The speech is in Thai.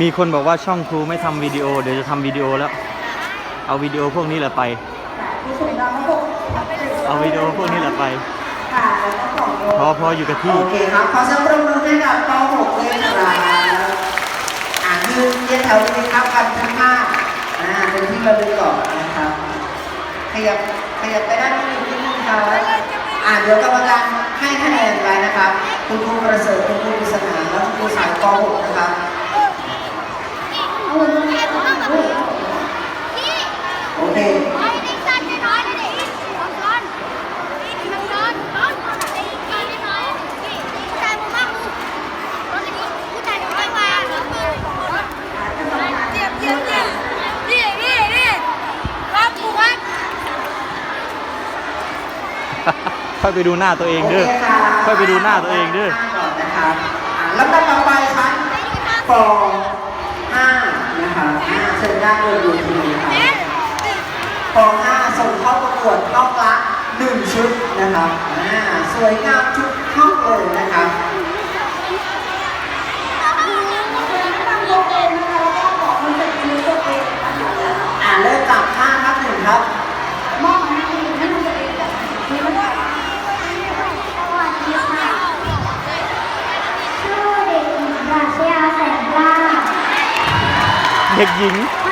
มีคนบอกว่าช่องครูไม่ทำวิดีโอ เดี๋ยวจะทำวิดีโอแล้ว เอาวิดีโอพวกนี้แหละไป เอาวิดีโอพวกนี้แหละไป พอพออยู่กับที่ โอเคครับขอเสียงปรบมือให้กับป .6 เลยครับอ่าคือเรียนแถวนี้ครับกันทั้งห้าอ่าเป็นที่ระลึกก่อนนะครับ ขยับขยับไปด้านนี้นิดนึงครับอ่าเดี๋ยวกรรมการให้คะแนนไว้นะครับ คุณครูประเสริฐคุณครูปริศนาและคุณครูสายป .6 นะครับ ค่อยไปดูหน้าตัวเองเด้อโคครับค่อยไปดูหน้าตัวเองเด้อก่อนนะครับอ่าแล้วก็ต่อไปชั้นป .5 นะครับอ่าเชิญด้านบนดูทีครับป .5 ส่งเข้าประกวดห้องละหนึ่งชุดนะครับอ่าสวยงามทุกห้องเลยนะครับอ่าเริ่มจาก5ทับหนึ่งครับ เด็กหญิง